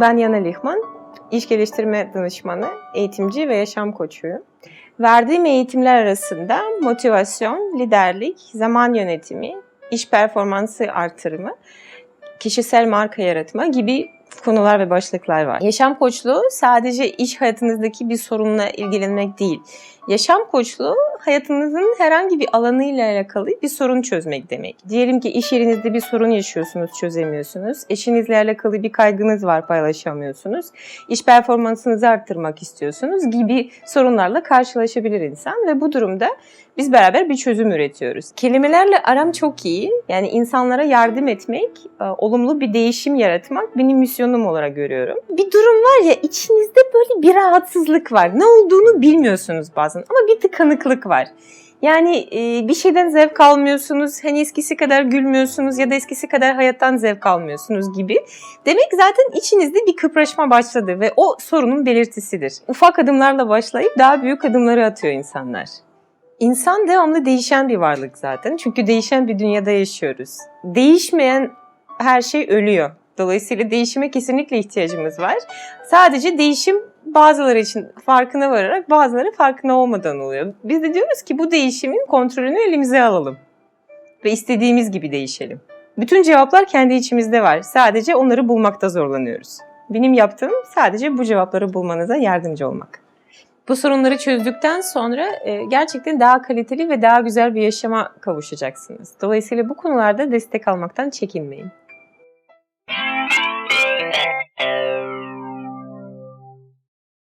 Ben Yana Lihman, iş geliştirme danışmanı, eğitimci ve yaşam koçuyum. Verdiğim eğitimler arasında motivasyon, liderlik, zaman yönetimi, iş performansı artırımı, kişisel marka yaratma gibi konular ve başlıklar var. Yaşam koçluğu sadece iş hayatınızdaki bir sorunla ilgilenmek değil. Yaşam koçluğu hayatınızın herhangi bir alanıyla alakalı bir sorun çözmek demek. Diyelim ki iş yerinizde bir sorun yaşıyorsunuz, çözemiyorsunuz. Eşinizle alakalı bir kaygınız var, paylaşamıyorsunuz. İş performansınızı arttırmak istiyorsunuz gibi sorunlarla karşılaşabilir insan ve bu durumda biz beraber bir çözüm üretiyoruz. Kelimelerle aram çok iyi. Yani insanlara yardım etmek, e, olumlu bir değişim yaratmak benim misyonum olarak görüyorum. Bir durum var ya içinizde böyle bir rahatsızlık var. Ne olduğunu bilmiyorsunuz bazen ama bir tıkanıklık var. Yani e, bir şeyden zevk almıyorsunuz, hani eskisi kadar gülmüyorsunuz ya da eskisi kadar hayattan zevk almıyorsunuz gibi. Demek zaten içinizde bir kıpraşma başladı ve o sorunun belirtisidir. Ufak adımlarla başlayıp daha büyük adımları atıyor insanlar. İnsan devamlı değişen bir varlık zaten. Çünkü değişen bir dünyada yaşıyoruz. Değişmeyen her şey ölüyor. Dolayısıyla değişime kesinlikle ihtiyacımız var. Sadece değişim bazıları için farkına vararak bazıları farkına olmadan oluyor. Biz de diyoruz ki bu değişimin kontrolünü elimize alalım. Ve istediğimiz gibi değişelim. Bütün cevaplar kendi içimizde var. Sadece onları bulmakta zorlanıyoruz. Benim yaptığım sadece bu cevapları bulmanıza yardımcı olmak. Bu sorunları çözdükten sonra e, gerçekten daha kaliteli ve daha güzel bir yaşama kavuşacaksınız. Dolayısıyla bu konularda destek almaktan çekinmeyin.